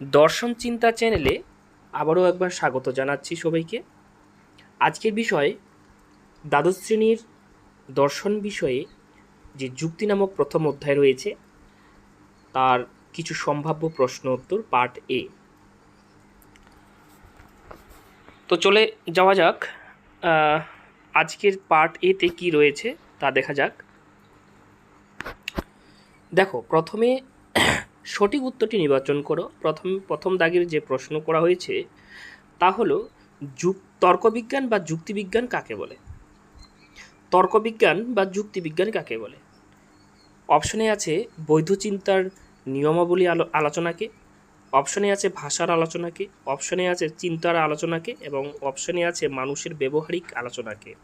দর্শন চিন্তা চ্যানেলে আবারও একবার স্বাগত জানাচ্ছি সবাইকে। আজকের বিষয় দ্বাদশ শ্রেণির দর্শন বিষয়ে যে যুক্তি নামক প্রথম অধ্যায় রয়েছে, তার কিছু সম্ভাব্য প্রশ্ন উত্তর পার্ট এ। তো চলে যাওয়া যাক আজকের পার্ট এতে কি রয়েছে তা দেখা যাক। দেখো, প্রথমে সঠিক উত্তরটি নির্বাচন করো। প্রথম প্রথম দাগের যে প্রশ্ন করা হয়েছে, তা হলো, যুক, তর্কবিজ্ঞান বা যুক্তিবিজ্ঞান কাকে বলে? তর্কবিজ্ঞান বা যুক্তিবিজ্ঞান কাকে বলে? অপশনে আছে বৈধ চিন্তার নিয়মাবলী আলো, আলোচনাকে। অপশনে আছে, ভাষার আলোচনাকে। অপশনে আছে, চিন্তার আলোচনাকে। এবং অপশনে আছে, মানুষের ব্যবহারিক আলোচনাকে।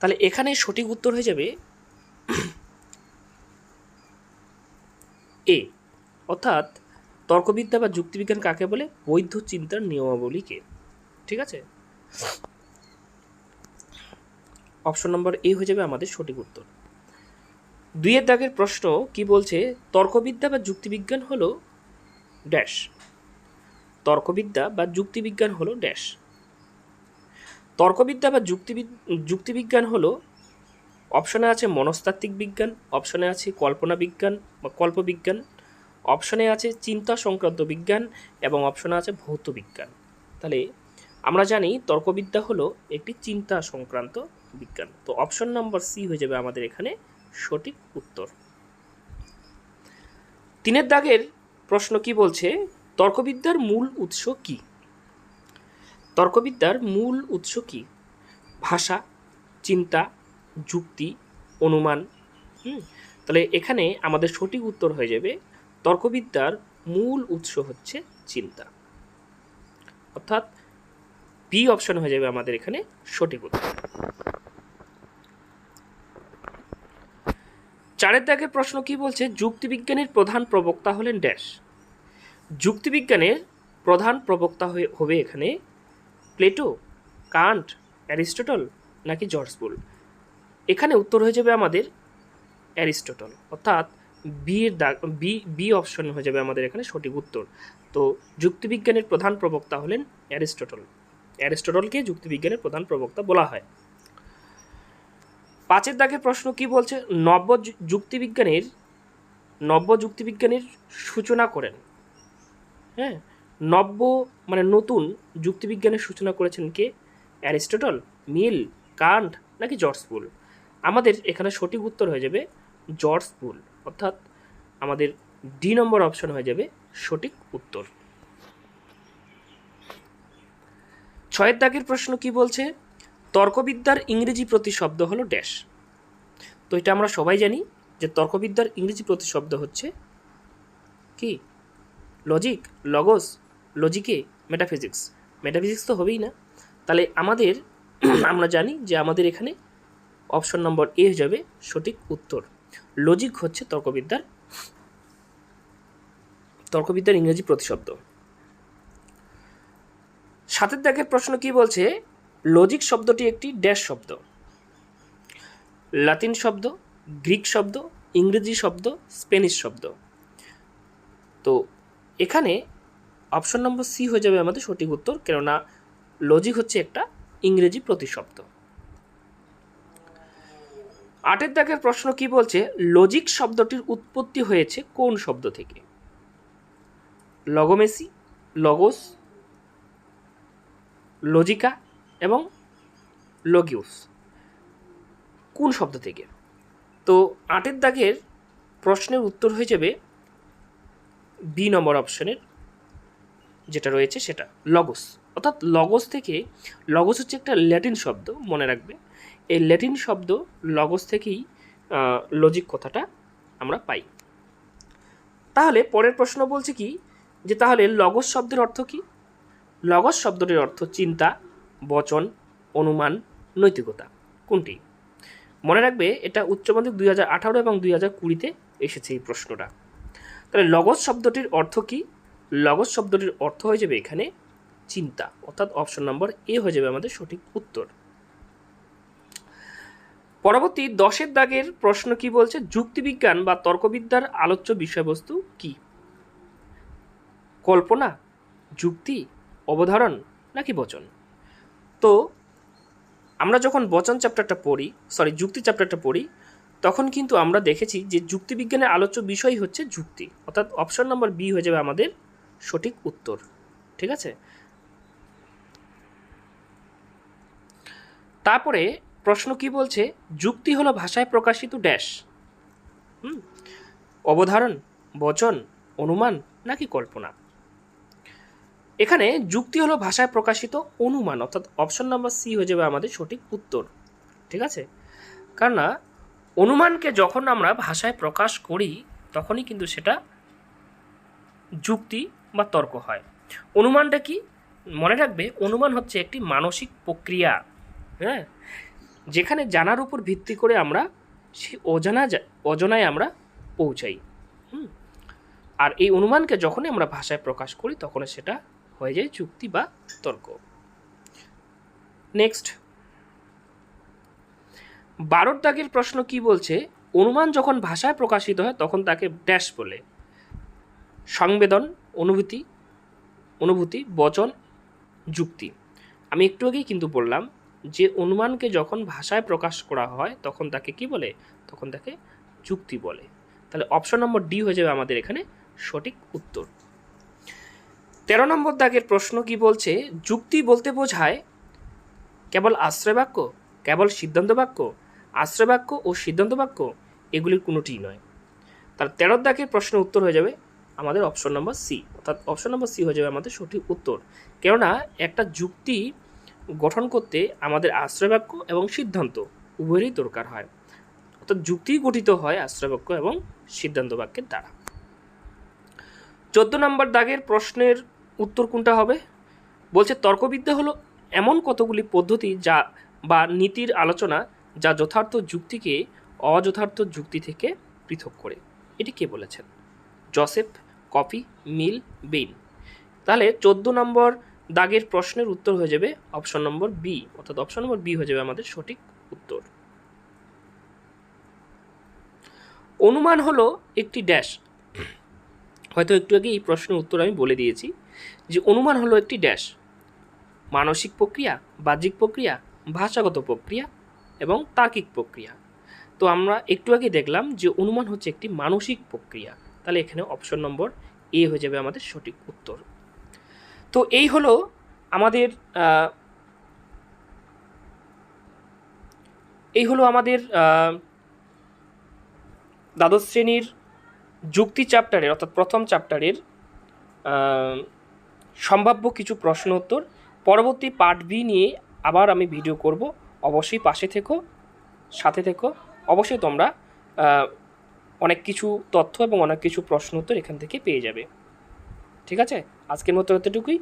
তাহলে এখানে সঠিক উত্তর হয়ে যাবে, এ অর্থাৎ তর্কবিদ্যা বা যুক্তিবিজ্ঞান কাকে বলে? বৈধ চিন্তার নিয়মাবলীকে। ঠিক আছে? অপশন নম্বর এ হয়ে যাবে আমাদের সঠিক উত্তর। দুইয়ের দাগের প্রশ্ন কি বলছে? তর্কবিদ্যা বা যুক্তিবিজ্ঞান হলো ড্যাশ। তর্কবিদ্যা বা যুক্তিবিজ্ঞান হলো ড্যাশ। তর্কবিদ্যা বা যুক্তিবিদ যুক্তিবিজ্ঞান হলো অপশনে আছে মনস্তাত্ত্বিক বিজ্ঞান, অপশনে আছে কল্পনা বিজ্ঞান বা কল্পবিজ্ঞান অপশনে আছে চিন্তা সংক্রান্ত বিজ্ঞান এবং অপশনে আছে ভৌত বিজ্ঞান। তাহলে আমরা জানি তর্কবিদ্যা হলো একটি চিন্তা সংক্রান্ত বিজ্ঞান। তো অপশন নাম্বার সি হয়ে যাবে আমাদের এখানে সঠিক উত্তর। তিনের দাগের প্রশ্ন কি বলছে? তর্কবিদ্যার মূল উৎস কি? তর্কবিদ্যার মূল উৎস কি? ভাষা, চিন্তা, যুক্তি, অনুমান, হুম? তাহলে এখানে আমাদের সঠিক উত্তর হয়ে যাবে তর্কবিদ্যার মূল উৎস হচ্ছে চিন্তা। অর্থাৎ বি অপশন হয়ে যাবে আমাদের এখানে সঠিক উত্তর। চারের দাগের প্রশ্ন কি বলছে? যুক্তিবিজ্ঞানের প্রধান প্রবক্তা হলেন ড্যাশ। যুক্তিবিজ্ঞানের প্রধান প্রবক্তা হয়ে হবে এখানে প্লেটো, কান্ট, অ্যারিস্টটল নাকি জর্জ বুল? এখানে উত্তর হয়ে যাবে আমাদের অ্যারিস্টটল। অর্থাৎ বি এর দাগ, বি বি অপশন হয়ে যাবে আমাদের এখানে সঠিক উত্তর। তো যুক্তিবিজ্ঞানের প্রধান প্রবক্তা হলেন অ্যারিস্টটল। অ্যারিস্টটলকে যুক্তিবিজ্ঞানের প্রধান প্রবক্তা বলা হয়। পাঁচের দাগের প্রশ্ন কি বলছে? নব্য যুক্তিবিজ্ঞানের নব্য যুক্তিবিজ্ঞানের সূচনা করেন। হ্যাঁ? নব্য মানে নতুন যুক্তিবিজ্ঞানের সূচনা করেছেন কে? অ্যারিস্টটল, মিল, কান্ট নাকি জর্জ বুল? আমাদের এখানে সঠিক উত্তর হয়ে যাবে জর্জ বুল। অর্থাৎ আমাদের ডি নম্বর অপশন হয়ে যাবে সঠিক উত্তর। ছয়ের দাগের প্রশ্ন কি বলছে? তর্কবিদ্যার ইংরেজি প্রতিশব্দ হলো ড্যাশ তো এটা আমরা সবাই জানি যে তর্কবিদ্যার ইংরেজি প্রতিশব্দ হচ্ছে কি? লজিক লগস লজিকে মেটাফিজিক্স মেটাফিজিক্স তো হবেই না। তাহলে আমাদের, আমরা জানি যে আমাদের এখানে অপশন নম্বর এ হয়ে যাবে সঠিক উত্তর। লজিক হচ্ছে তর্কবিদ্যার তর্কবিদ্যার ইংরেজি প্রতিশব্দ। সাতের দাগের প্রশ্ন কি বলছে? লজিক শব্দটি একটি ড্যাশ শব্দ। লাতিন শব্দ গ্রিক শব্দ, ইংরেজি শব্দ স্পেনিশ শব্দ। তো এখানে অপশন নম্বর সি হয়ে যাবে আমাদের সঠিক উত্তর, কেননা লজিক হচ্ছে একটা ইংরেজি প্রতিশব্দ। আটের দাগের প্রশ্ন কি বলছে? লজিক শব্দটির উৎপত্তি হয়েছে কোন শব্দ থেকে? লগমেসি, লগোস লজিকা এবং লগিউস কোন শব্দ থেকে? তো আটের দাগের প্রশ্নের উত্তর হয়ে যাবে বি নম্বর অপশনের, যেটা রয়েছে সেটা, লগোস। অর্থাৎ লগোস থেকে, লগোস হচ্ছে একটা ল্যাটিন শব্দ, মনে রাখবে। এই ল্যাটিন শব্দ লগোস থেকেই লজিক কথাটা আমরা পাই। তাহলে পরের প্রশ্ন বলছে কি, যে তাহলে লগোস শব্দের অর্থ কি? লগস শব্দটির অর্থ চিন্তা, বচন, অনুমান, নৈতিকতা। কোনটি? মনে রাখবে, এটা উচ্চ মাধ্যমিক দুই হাজার আঠারো এবং দুই হাজার কুড়িতে এসেছে এই প্রশ্নটা। তাহলে লগস শব্দটির অর্থ কি? লগস শব্দটির অর্থ হয়ে যাবে এখানে চিন্তা, অর্থাৎ অপশন নম্বর এ হয়ে যাবে আমাদের সঠিক উত্তর। পরবর্তী দশের দাগের প্রশ্ন কি বলছে? যুক্তিবিজ্ঞান বা তর্কবিদ্যার আলোচ্য বিষয়বস্তু কি? কল্পনা, যুক্তি, অবধারণ নাকি বচন? তো, আমরা যখন বচন চ্যাপ্টারটা পড়ি, সরি, যুক্তি চ্যাপ্টারটা পড়ি, তখন কিন্তু আমরা দেখেছি যে যুক্তিবিজ্ঞানের আলোচ্য বিষয় হচ্ছে যুক্তি। অর্থাৎ অপশন নম্বর বি হয়ে যাবে আমাদের সঠিক উত্তর। ঠিক আছে? তারপরে প্রশ্ন কি বলছে? যুক্তি হলো ভাষায় প্রকাশিত ড্যাশ। হুম? অবধারণ, বচন, অনুমান নাকি কল্পনা? এখানে যুক্তি হলো ভাষায় প্রকাশিত অনুমান, অর্থাৎ অপশন নাম্বার সি হয়ে যাবে আমাদের সঠিক উত্তর। ঠিক আছে? কেননা অনুমানকে যখন আমরা ভাষায় প্রকাশ করি, তখনই কিন্তু সেটা যুক্তি বা তর্ক হয়। অনুমানটা কি? মনে রাখবে, অনুমান হচ্ছে একটি মানসিক প্রক্রিয়া। হ্যাঁ? যেখানে জানার উপর ভিত্তি করে আমরা সে অজানা অজানায় আমরা পৌঁছাই। হুম? আর এই অনুমানকে যখনই আমরা ভাষায় প্রকাশ করি তখন সেটা হয়ে যায় যুক্তি বা তর্ক। নেক্সট বারোর দাগের প্রশ্ন কি বলছে? অনুমান যখন ভাষায় প্রকাশিত হয়, তখন তাকে ড্যাশ বলে। সংবেদন, অনুভূতি অনুভূতি, বচন, যুক্তি। আমি একটু আগেই কিন্তু বললাম যে অনুমানকে যখন ভাষায় প্রকাশ করা হয়, তখন তাকে কি বলে? তখন তাকে যুক্তি বলে। তাহলে অপশন নম্বর ডি হয়ে যাবে আমাদের এখানে সঠিক উত্তর। তেরো নম্বর দাগের প্রশ্ন কি বলছে? যুক্তি বলতে বোঝায় কেবল আশ্রয় বাক্য কেবল সিদ্ধান্ত বাক্য আশ্রয় বাক্য ও সিদ্ধান্ত বাক্য এগুলির কোনোটিই নয়। তার তেরো দাগের প্রশ্নের উত্তর হয়ে যাবে আমাদের অপশন নম্বর সি অর্থাৎ অপশন নম্বর সি হয়ে যাবে আমাদের সঠিক উত্তর। কেননা একটা যুক্তি গঠন করতে আমাদের আশ্রয় বাক্য এবং সিদ্ধান্ত উভয়েরই দরকার হয়। অর্থাৎ যুক্তি গঠিত হয় আশ্রয় বাক্য এবং সিদ্ধান্ত বাক্যের দ্বারা। চোদ্দ নম্বর দাগের প্রশ্নের উত্তর কোনটা হবে? বলছে, তর্কবিদ্যা হলো এমন কতগুলি পদ্ধতি যা বা নীতির আলোচনা যা যথার্থ যুক্তিকে অযথার্থ যুক্তি থেকে পৃথক করে। এটি কে বলেছেন? Joseph Coffey Mill Bain. তাহলে চোদ্দ নম্বর দাগের প্রশ্নের উত্তর হয়ে যাবে অপশন নম্বর বি অর্থাৎ অপশন নম্বর বি হয়ে যাবে আমাদের সঠিক উত্তর। অনুমান হলো একটি ড্যাশ হয়তো একটু আগে এই প্রশ্নের উত্তর আমি বলে দিয়েছি যে অনুমান হলো একটি ড্যাশ মানসিক প্রক্রিয়া, বাহ্যিক প্রক্রিয়া, ভাষাগত প্রক্রিয়া এবং তার্কিক প্রক্রিয়া। তো আমরা একটু আগে দেখলাম যে অনুমান হচ্ছে একটি মানসিক প্রক্রিয়া। তাহলে এখানে অপশন নম্বর এ হয়ে যাবে আমাদের সঠিক উত্তর। তো এই হলো আমাদের এই হলো আমাদের দ্বাদশ শ্রেণির যুক্তি চ্যাপ্টারের, অর্থাৎ প্রথম চ্যাপ্টারের সম্ভাব্য কিছু প্রশ্ন উত্তর। পরবর্তী পার্ট বি নিয়ে আবার আমি ভিডিও করব। অবশ্যই পাশে থেকো, সাথে থেকো। অবশ্যই তোমরা অনেক কিছু তথ্য এবং অনেক কিছু প্রশ্ন উত্তর এখান থেকে পেয়ে যাবে। ঠিক আছে? আজকের মতো এতটুকুই।